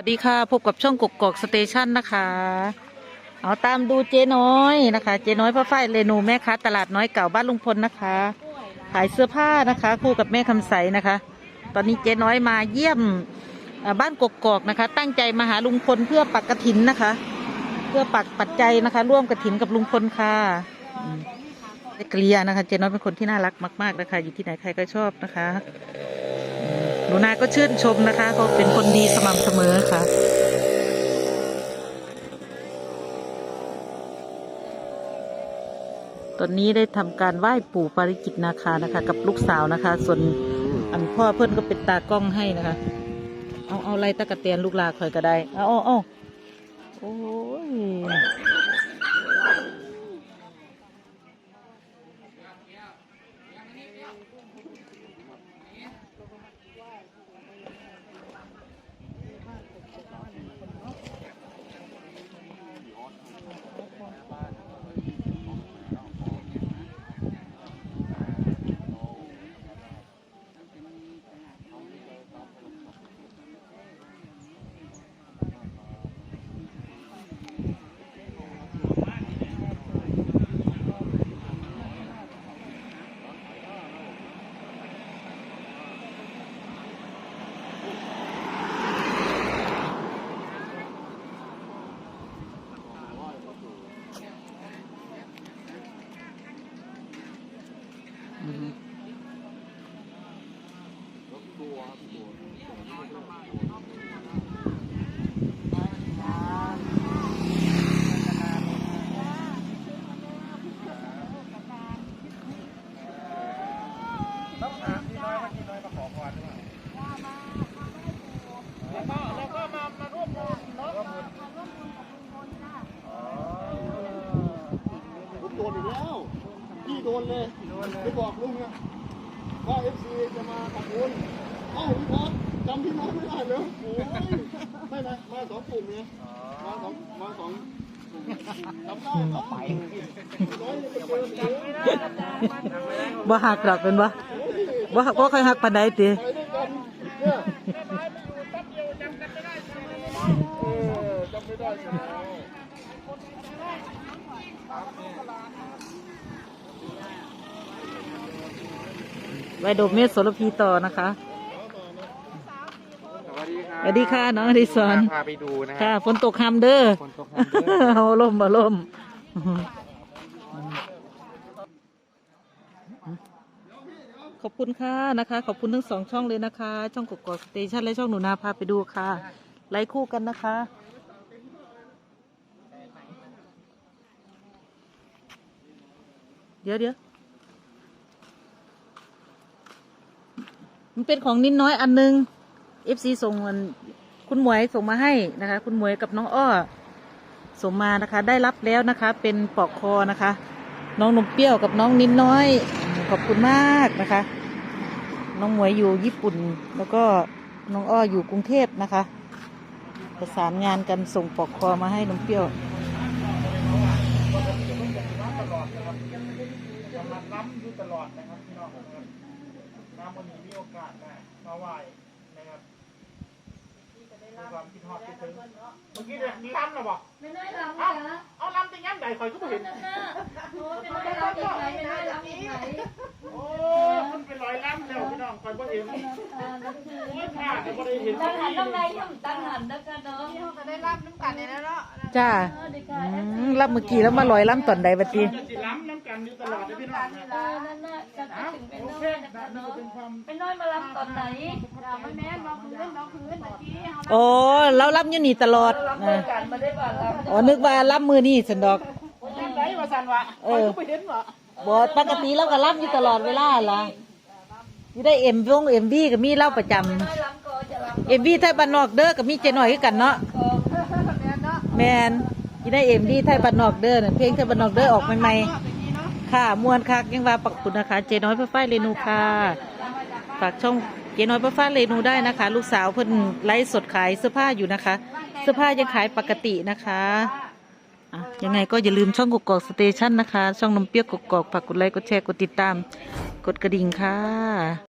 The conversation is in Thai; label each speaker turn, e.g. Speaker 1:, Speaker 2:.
Speaker 1: สวัสดีค่ะ พบกับช่องกกกอกสเตชันนะคะ เอาตามดูเจ๊น้อยนะคะ เจ๊น้อยพ่อฝ้ายเรนูแม่ค้าตลาดน้อยเก่าบ้านลุงพลนะคะ ขายเสื้อผ้านะคะ คู่กับแม่คำใสนะคะ ตอนนี้เจ๊น้อยมาเยี่ยมบ้านกกกอกนะคะ ตั้งใจมาหาลุงพลเพื่อปักกระถินนะคะ เพื่อปักปัจจัยนะคะ ร่วมกระถินกับลุงพลค่ะเกลียนะคะ เจ๊น้อยเป็นคนที่น่ารักมาก ๆนะคะ อยู่ที่ไหนใครก็ชอบนะคะ หนูนาก็ชื่นชมนะคะเขาเป็นคนดีสม่ำเสมอค่ะตอนนี้ได้ทำการไหว้ปู่ปาริจิตนาคานะคะ กับลูกสาวนะคะ ส่วนอันพ่อเพื่อนก็เป็นตากล้องให้นะคะ เอาเอาอะไรตะกะเตียนลูกลาคอยก็ได้เอาเอาเอาโอ้ยอืม
Speaker 2: ผมโดนอีกแล้วพี่โดนเลยไปบอกลุงอะว่าเอฟซีจะมาตัดบุญเอ้าพี่พอดจำพี่น้องไม่ได้เหรอโอ้ยไม่นะมาสองกลุ่มไงมาสองมาสองกลุ่มจำได้ครับไปน้อยจะไปเจอเยอะ
Speaker 1: บ่หักหรอกเป็นบ่บ่หักบ่ค่อยหักปานใดติ
Speaker 2: ไปด้วยกันเนี่ยเออจำไม่ได้อยู่แล้ว
Speaker 1: ไว้โดมเมสโสระพีต่อนะคะ
Speaker 3: สวัสดีครับ
Speaker 1: สวัสดีค่ะน้องอดิศร
Speaker 3: พาไปดูนะ
Speaker 1: ค่ะฝนตกคำเด้อ
Speaker 3: คนตกน้ำเยอะ
Speaker 1: เอาล่มมาล่มขอบคุณค่ะนะคะ ขอบคุณทั้งสองช่องเลยนะคะ ช่องกกอกสเตชันและช่องหนูนาพาไปดูค่ะไลค์คู่กันนะคะ ดี๋ยวเดี๋ยวมันเป็นของนิดน้อยอันนึง FC ส่งมันคุณหมวยส่งมาให้นะคะ คุณหมวยกับน้องอ้อส่งมานะคะ ได้รับแล้วนะคะ เป็นปลอกคอนะคะ น้องนมเปรี้ยวกับน้องนินน้อย ขอบคุณมากนะคะ น้องหมวยอยู่ญี่ปุ่น แล้วก็น้องอ้ออยู่กรุงเทพนะคะ ประสานงานกันส่งปลอกคอมาให้นมเปรี้ยว
Speaker 2: นล้ำอยู่ตลอดนะครับพี่น้องนะครับน้ำวันนี้มีโอกาสนะมาไหว้นะครับมีความคิดฮอดคิดถึงเมื่อกี้เนี่ยล้ำนะบอก
Speaker 4: ไม่ได้รับ
Speaker 2: เอ้า
Speaker 4: นะ
Speaker 2: เอาล้ำแต่ยังใดคอยก็ไม่เห็น
Speaker 4: นั่นน่ะโอ้เป็นไม่ได้รับอีกไหนไม่ได้รับอีกไหน
Speaker 2: โอ้มันเป็นรอยล้ำแล้วพี่น้องคอยก็เห็น
Speaker 4: อ่านั่นคือ
Speaker 2: โอ้ยผ่าก็ไม่ได้เห็น
Speaker 4: ตั้งหันต้องในย่ำตั้งหันแล้วกันเนาะ
Speaker 5: จะได้รับน้ำกันเนี่ยเนาะ
Speaker 1: จ้า
Speaker 4: อื
Speaker 1: มรับเมื่อกี้แล้วมาลอยล้ำตอนใดบัดนี้
Speaker 2: จะสิล้ำน้ำกันอยู่ตลอดเลยพี่น้องนะ
Speaker 4: เออนั่นน่ะจะถึงเป็น
Speaker 2: โอ
Speaker 4: น้อ
Speaker 2: เค
Speaker 4: ยนะ
Speaker 2: นะนี่
Speaker 4: เนาะ
Speaker 2: ก็เป็นความ
Speaker 4: เป็นน้อยมารับตอนไหน
Speaker 5: เราไม่แม่นเราพื้นเราพื้นตะกี้เขา
Speaker 1: โอ้เราล้ำอยู่นี่ตลอด
Speaker 4: รับ
Speaker 1: นะ
Speaker 4: กันมาได้บ้ารับ
Speaker 1: อ๋อนึกว่าล้ำมือนี่สันดอก
Speaker 2: ยังไงวะสันวะคอยก็ไม่เห็นวะ
Speaker 1: บอปกติเราก็รับอยู่ตลอดเวลาล่ะอยู่ได้เอ็มวงเอ็มวีก็มีเล่าประจ
Speaker 4: น้อยรับก็จะรับำ
Speaker 1: เอ็มวีไทยบ้านนอกเด้อก็มีเจหน่อยคือกันเนาะ
Speaker 4: ก็
Speaker 1: แมนยู่ได้เอ็มวีไทยบ้านนอกเด้อน่ะเพลงไทยบ้านนอกเด้อออกใหม่ๆค่ะมวนคักยังว่าปักคุณนะคะ เจน้อยพระฝ้ายเรนูค่ะฝากช่องเจน้อยพระฝ้ายเรนูได้นะคะ ลูกสาวเพิ่นไลฟ์สดขายเสื้อผ้าอยู่นะคะ เสื้อผ้ายังขายปกตินะคะอะยังไงก็อย่าลืมช่องกกอกสเตชันนะคะ ช่องนมเปรี้ยวกกอกฝากกดไลค์กดแชร์กดติดตาม กดกระดิ่งค่ะ